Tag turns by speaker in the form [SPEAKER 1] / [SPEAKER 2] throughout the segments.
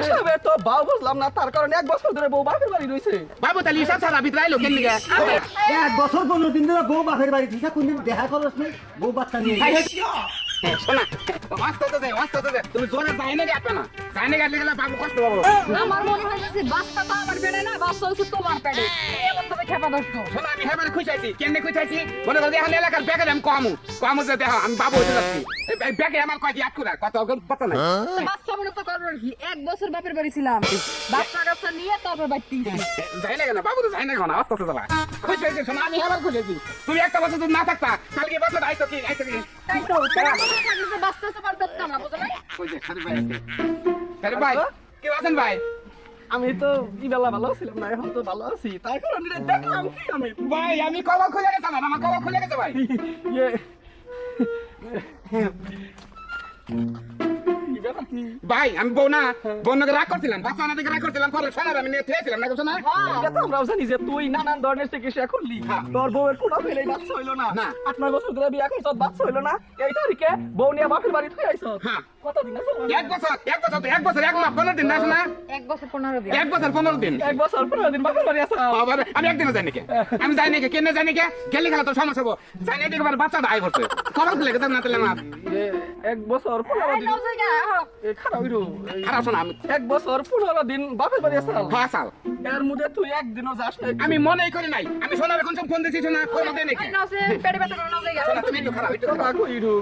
[SPEAKER 1] হিসাবে তো বাউ বুঝলাম না তার কারণে এক বছর ধরে বউ বাপের বাড়ি রইছে
[SPEAKER 2] বাবু তাহলে হিসাব ছাড়া ভিতরে আইলো কেন নিগে
[SPEAKER 3] এক বছর পনেরো দিন ধরে বউ বাপের বাড়ি ঠিক কোনদিন দেখা করস নাই? বউ বাচ্চা নিয়ে
[SPEAKER 2] হাই, হাই। হ্যাঁ, শোনা। মাস্ত তো যায় মাস্ত তো যায় তুমি জোরে যাই না গাটবে না। যাই না গাটলে গেলে বাবু কষ্ট পাবো।
[SPEAKER 4] আমার মনে হয়েছে বাচ্চা তো আমার পেটে না বাচ্চা হচ্ছে তোমার পেটে। এমন খেপা
[SPEAKER 2] শোনা আমি হ্যাঁ খুশি আছি কেন খুশি আছি মনে করো এখন এলাকার ব্যাগে আমি কমু। কমু যে দেখো আমি বাবু হতে যাচ্ছি। ব্যাগে আমার কয় ইয়াদ করে কত পতা নাই।
[SPEAKER 4] বাচ্চা মনে তো করব কি এক বছর বাপের বাড়ি ছিলাম। বাচ্চা কাচ্চা নিয়ে তারপর বাড়তি
[SPEAKER 2] যাই না কেন? বাবু তো যাই না কেন? আস্তে আস্তে যাবা। খুশি হয়েছে শোনা আমি আবার খুশি আছি তুমি একটা বছর না থাকতা কালকে বছর আইতো কি আইতো কি?
[SPEAKER 4] তাই তো বাচ্চা না
[SPEAKER 2] যে ভাই। ভাই আছেন ভাই?
[SPEAKER 1] আমি তো ইবেলা ভালো ছিলাম না এখন তো ভালো আছি। তার কারণে দেখলাম কি আমি।
[SPEAKER 2] ভাই আমি কবা খুলে গেছে আমার আমার কবা খুলে গেছে ভাই।
[SPEAKER 1] ইয়ে। কি?
[SPEAKER 2] ভাই আমি বউ না বউ নাকি রাগ করছিলাম বাচ্চা না দেখে রাগ করছিলাম পরে সোনার আমি নিয়ে থেয়েছিলাম না শোনা
[SPEAKER 1] এটা তো আমরাও জানি যে তুই নানান ধরনের চিকিৎসা করলি।
[SPEAKER 2] হ্যাঁ।
[SPEAKER 1] তোর বউয়ের কোনো ফেলেই বাচ্চা হইল না।
[SPEAKER 2] না।
[SPEAKER 1] আট নয় বছর ধরে বিয়া করছত বাচ্চা হইল না। এই তারিখে বউ নিয়ে বাপের বাড়ি থই আইছ।
[SPEAKER 2] হ্যাঁ।
[SPEAKER 1] কতদিন আছে
[SPEAKER 2] এক বছর এক বছর এক বছর এক মাস পনেরো দিন না শোনা
[SPEAKER 4] এক বছর পনেরো দিন।
[SPEAKER 2] এক বছর পনেরো দিন।
[SPEAKER 1] এক বছর পনেরো দিন বাপের বাড়ি আছে।
[SPEAKER 2] আমি একদিনও যাই নাকি আমি যাই নাকি কেন যাই নাকি গেলে খেলা তো সমস্যা হব। যাই নাকি এবার বাচ্চাটা আই করছে। কবার খুলে গেছে না তাহলে আমার?
[SPEAKER 1] এক বছর পনেরো দিন। খারাপ হইল।
[SPEAKER 2] খারাপ শোনা আমি
[SPEAKER 1] এক বছর পনেরো দিন বাপের বাড়ি এর মধ্যে তুই একদিনও যাস না
[SPEAKER 2] আমি মনেই করি নাই। আমি সোনার এখন সব ফোন দিছি শোনা ফোন দেয় নাকি।
[SPEAKER 4] পেটে ব্যথা করে নাও জায়গা
[SPEAKER 2] তুমি একটু খারাপ একটু খারাপ।
[SPEAKER 1] কথা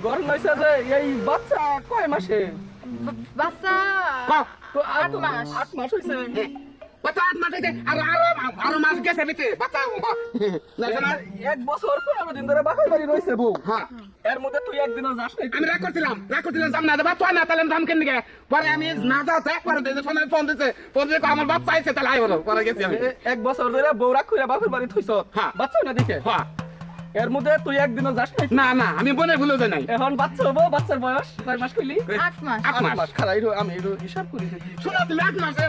[SPEAKER 1] গরম হইছে যে এই বাচ্চা কয় মাসে?
[SPEAKER 4] বাচ্চা
[SPEAKER 1] আট
[SPEAKER 4] মাস।
[SPEAKER 1] আট মাস হইছে।
[SPEAKER 2] মাস হইছে আর আরও আরও মাস গেছে ভিতরে বাচ্চা না শোনা
[SPEAKER 1] এক বছর পনেরো দিন ধরে বাপের বাড়ি রয়েছে বউ।
[SPEAKER 2] হ্যাঁ।
[SPEAKER 1] এর মধ্যে তুই একদিনও যাস না
[SPEAKER 2] আমি রাগ করছিলাম রাগ করছিলাম সামনে আদে বাচ্চা না তাহলে আমি দাম কেন দিকে? পরে আমি না যাও তো একবার দিয়েছে ফোনে ফোন ফোন দিয়ে আমার বাচ্চা আইছে তাহলে আই বলো। পরে গেছি আমি।
[SPEAKER 1] এক বছর ধরে বউ রাখ করে বাপের বাড়ি থইছ।
[SPEAKER 2] হ্যাঁ।
[SPEAKER 1] বাচ্চা না দেখে
[SPEAKER 2] হ্যাঁ।
[SPEAKER 1] এর মধ্যে তুই একদিনও যাস না
[SPEAKER 2] না না আমি বনে ভুলে যাই নাই।
[SPEAKER 1] এখন বাচ্চা হব বাচ্চার বয়স কয় মাস কইলি?
[SPEAKER 4] আট মাস।
[SPEAKER 2] আট মাস।
[SPEAKER 1] খারাপ হইল, আমি একটু হিসাব করি।
[SPEAKER 2] শোনা তুমি এক মাসে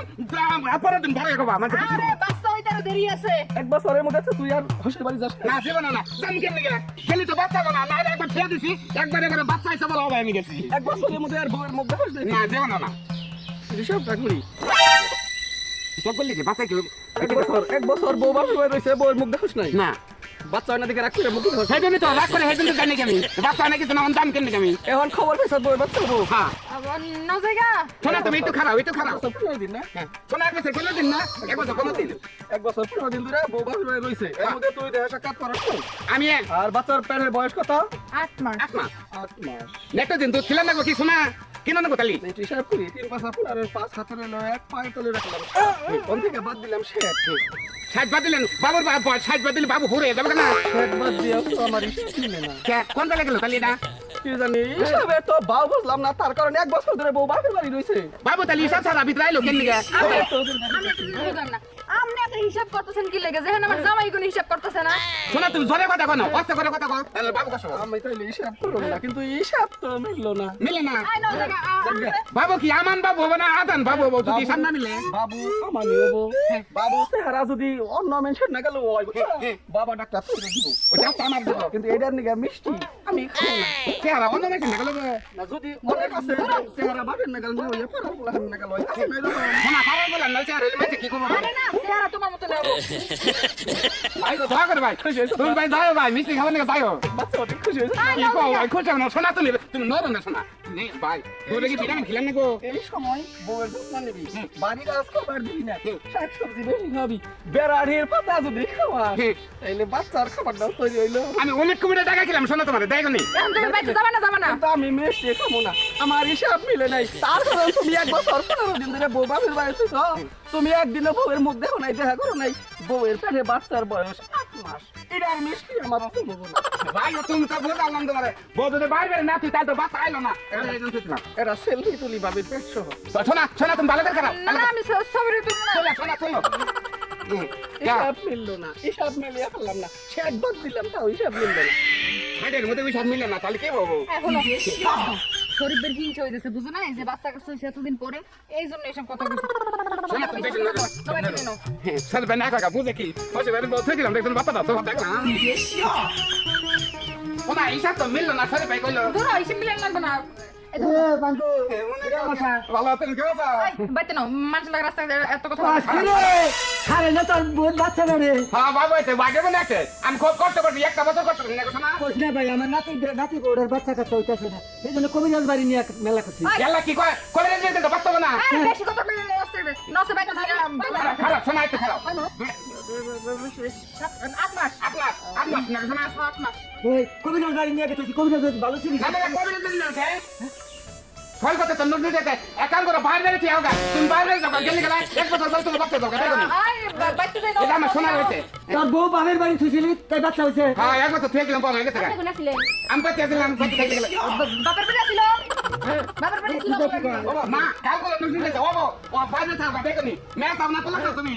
[SPEAKER 2] পরের দিন ভরে গেবা মানে
[SPEAKER 4] আরে বাচ্চা হইতে আরও দেরি আছে।
[SPEAKER 1] এক বছরের মধ্যে তো তুই আর হোসের বাড়ি যাস না
[SPEAKER 2] না জীবন না জানি কেন দিকে গেলি তো বাচ্চা না না একবার ছেড়ে দিছি। একবার একবার বাচ্চা বলা হবে আমি গেছি।
[SPEAKER 1] এক বছরের মধ্যে আর বউয়ের মুখ দেখাস না
[SPEAKER 2] না জীবন না।
[SPEAKER 1] হিসাবটা করি
[SPEAKER 2] সব বললি কি? বাচ্চা কি?
[SPEAKER 1] এক বছর এক বছর বউ বাড়ি রয়েছে বউয়ের মুখ দেখাস নাই?
[SPEAKER 2] না।
[SPEAKER 1] বাচ্চা হয় না দেখে রাখ করে মুখ
[SPEAKER 2] সেই জন্যই তো রাগ করে সেই জন্য জানি আমি। বাচ্চা নাকি তো না দাম কেন দিকে আমি।
[SPEAKER 1] এখন খবর পেয়েছ বউয়ের বাচ্চা
[SPEAKER 2] হ্যাঁ।
[SPEAKER 4] আবার জায়গা?
[SPEAKER 2] শোনা তুমি একটু খারাপ একটু খারাপ
[SPEAKER 1] বছর পনেরো দিন না?
[SPEAKER 2] শোনা এক বছর দিন না? এক বছর দিন।
[SPEAKER 1] এক বছর দিন ধরে বউ বাপের রয়েছে। এর মধ্যে তুই দেখা সাক্ষাৎ করাস
[SPEAKER 2] আমি এক।
[SPEAKER 1] আর বাচ্চার পেটের বয়স কত?
[SPEAKER 4] আট মাস।
[SPEAKER 2] আট মাস।
[SPEAKER 1] আট মাস।
[SPEAKER 2] একটা দিন তো ছিলাম না কি শোনা? কিনা নেব তালি?
[SPEAKER 1] এই হিসাব করি তিন পাঁচ পনেরো পাঁচ হাতের হলো এক পায়ে তলে রাখলাম। কোন থেকে বাদ দিলাম শেখ
[SPEAKER 2] ষাট বাদ দিলেন? বাবুর বাবা ষাট বাদ দিলে বাবু ঘুরে যাবে না
[SPEAKER 1] শেখ বাদ দিয়ে আমার মিলে না।
[SPEAKER 2] কে? কোন তালে গেল তালি এটা?
[SPEAKER 1] কি জানি হিসাবে তো বাউ বুঝলাম না তার কারণে এক বছর ধরে বউ বাপের বাড়ি রয়েছে
[SPEAKER 2] বাবু তালি হিসাব ছাড়া ভিতরে আইলো কেন
[SPEAKER 4] আপনি এত হিসাব করতেছেন কি লেগে? যেখানে আমার জামাই কোনো হিসাব করতেছে না।
[SPEAKER 2] শোনা তুমি জোরে কথা কো অস্তে করে কথা কো তাহলে বাবু কাছে
[SPEAKER 1] আমি তাইলে হিসাব করলাম না কিন্তু হিসাব তো মিললো না।
[SPEAKER 2] মিলে না? বাবু কি আমান বাবু হবে না আদান বাবু হব? যদি হিসাব না মিলে।
[SPEAKER 1] বাবু আমানি হব। বাবু চেহারা যদি অন্য মেনশন না গেল বাবা ডাক্তার তুই দিব।
[SPEAKER 2] ওটা তো আমার দেবো
[SPEAKER 1] কিন্তু এটার নিকে মিষ্টি আমি খাব না।
[SPEAKER 2] চেহারা অন্য মেশিন না গেল
[SPEAKER 1] না যদি অনেক আছে চেহারা বাপের না গেল না হইয়া পারা বলা না গেল আছে না
[SPEAKER 2] শোনা খারাপ বলেন না মেশে কি করব
[SPEAKER 4] না
[SPEAKER 2] ভাই তো করে ভাই তুমি ভাই যাও ভাই মিষ্টি খাবার নিয়ে যাও
[SPEAKER 1] বাচ্চা খুশি হয়েছে
[SPEAKER 2] কি কো ভাই খুঁজে না শোনা তুমি তুমি নরম না শোনা নে ভাই। বলে কি ভিটামিন খেলেন না গো।
[SPEAKER 1] এই সময় বউয়ের যত্ন নিবি। বাড়ির কাজ করবার দিবি না। শাক সবজি বেশি খাবি। বেড়াড়ির পাতা যদি খাওয়া তাইলে বাচ্চার খাবারটা তৈরি হইল।
[SPEAKER 2] আমি অনেক কমিটা টাকা খেলাম শোনা তোমার দেখো নি।
[SPEAKER 4] এখন তুমি বাইতে যাবে না যাবে না।
[SPEAKER 1] কিন্তু আমি খাব না। আমার হিসাব মিলে নাই। তুমি এক বছর পনেরো দিন ধরে বউ বাপের বাড়িতে তুমি একদিনও বউয়ের মধ্যে নাই দেখা করো নাই। বউয়ের পেটে বাচ্চার বয়স আট মাস। এটা আর মিষ্টি আমার অসম্ভব
[SPEAKER 2] ভাই তুমি তো বুঝলাম তোমার। বউ যদি বাইরে না তুই তাহলে তো বাচ্চা আইলো না। একজন
[SPEAKER 1] এরা সেলফি তুলি বাবির পেট সহ।
[SPEAKER 2] শোনা শোনা তুমি ভালো করে খারাপ।
[SPEAKER 4] না আমি সবরি তুমি না।
[SPEAKER 2] শোনা শোনা শোনো।
[SPEAKER 1] হিসাব মিললো না হিসাব মিলিয়ে ফেললাম না। সে একবার দিলাম তাও হিসাব মিললো না।
[SPEAKER 2] হাটের মধ্যে ওই সব না তাহলে কি হব
[SPEAKER 4] এখনও শরীরের হিংসা হইতেছে বুঝো না? এই যে বাচ্চা কাছে এতদিন পরে এই জন্য এসব কথা বলছি।
[SPEAKER 2] স্যার বেন একা বুঝে কি বসে বের বসে গেলাম দেখুন বাচ্চা দাও তোমার দেখলাম শোনা হিসাব তো মিললো না স্যার ভাই কইলো
[SPEAKER 4] ধরো হিসেব মিলান লাগবে না
[SPEAKER 2] হ্যাঁ আছে? আমি খুব কষ্ট করছি একটা বছর কষ্ট না
[SPEAKER 3] ভাই আমার নাতি নাতি বউটার বাচ্চা কাচ্চা হইতাছে না। এই জন্য কবিরাজ বাড়ি নিয়ে মেলা করছি।
[SPEAKER 2] এলা কি কয়? কলেজ যেতে বাস্তব না? খারাপ শোনা একটু খারাপ আপনার আপনার? মা কাল করে ও বাইরে থাকবা দেখো নি। মেয়ে সামনে তুমি।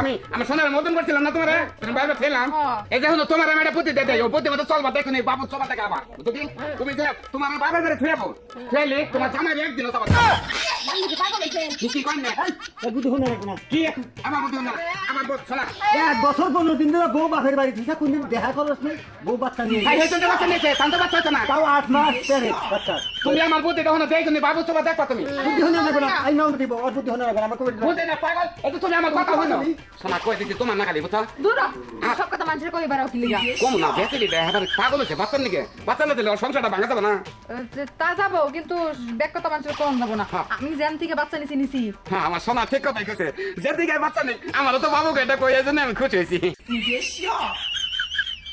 [SPEAKER 2] আমি আমি সোনার মতন করছিলাম না তোমার? তুমি বাইরে ফেলাম। এই দেখো তোমার আমি একটা পুঁতি দিয়ে ও পুঁতি মতো চলবা দেখো নি বাবু চলা দেখা আবার। তুমি তোমার ঘরে ফেরাবো ফেলে তোমার জামাই একদিন
[SPEAKER 4] কি পাগল হয়েছেন?
[SPEAKER 2] কি করেন না?
[SPEAKER 3] এই বুদ্ধি শুনে রাখ না।
[SPEAKER 2] কি আমার বুদ্ধি না আমার বুদ্ধি শোনা।
[SPEAKER 3] এক বছর পনেরো দিন ধরে বউ বাপের বাড়ি থুইছা কোনদিন দেখা করস নাই বউ বাচ্চা নিয়ে
[SPEAKER 2] ভাই হয়েছে বাচ্চা নিয়েছে শান্ত বাচ্চা হচ্ছে না।
[SPEAKER 3] তাও আট মাস পেরে বাচ্চা।
[SPEAKER 2] তুমি আমার বুদ্ধি তখন দেখো নি? বাবু চলা দেখবা তুমি।
[SPEAKER 3] বুদ্ধি শুনে রাখ না আই নাম দিব ওর বুদ্ধি শুনে না আমার কবিরাজ
[SPEAKER 2] বুঝে না পাগল। এটা তুমি আমার কথা হইল শোনা। কই দিচ্ছি তোমার না খালি বুঝছ?
[SPEAKER 4] দূর সব কথা মানুষের কই বেড়াও কি লিগা?
[SPEAKER 2] কম না বেশি দিতে হ্যাঁ পাগল নিকে। বাচ্চা না দিলে সংসারটা ভাঙা যাবে না।
[SPEAKER 4] তা যাব কিন্তু ব্যাগ কথা মানুষের কম যাব না।
[SPEAKER 2] হ্যাঁ।
[SPEAKER 4] আমি জ্যাম থেকে বাচ্চা নিছি নিছি
[SPEAKER 2] হ্যাঁ আমার সোনা ঠিক কথাই কইছে। যেদিকে বাচ্চা নেই আমারও তো বাবুকে এটা কই এই জন্য আমি খুশি হয়েছি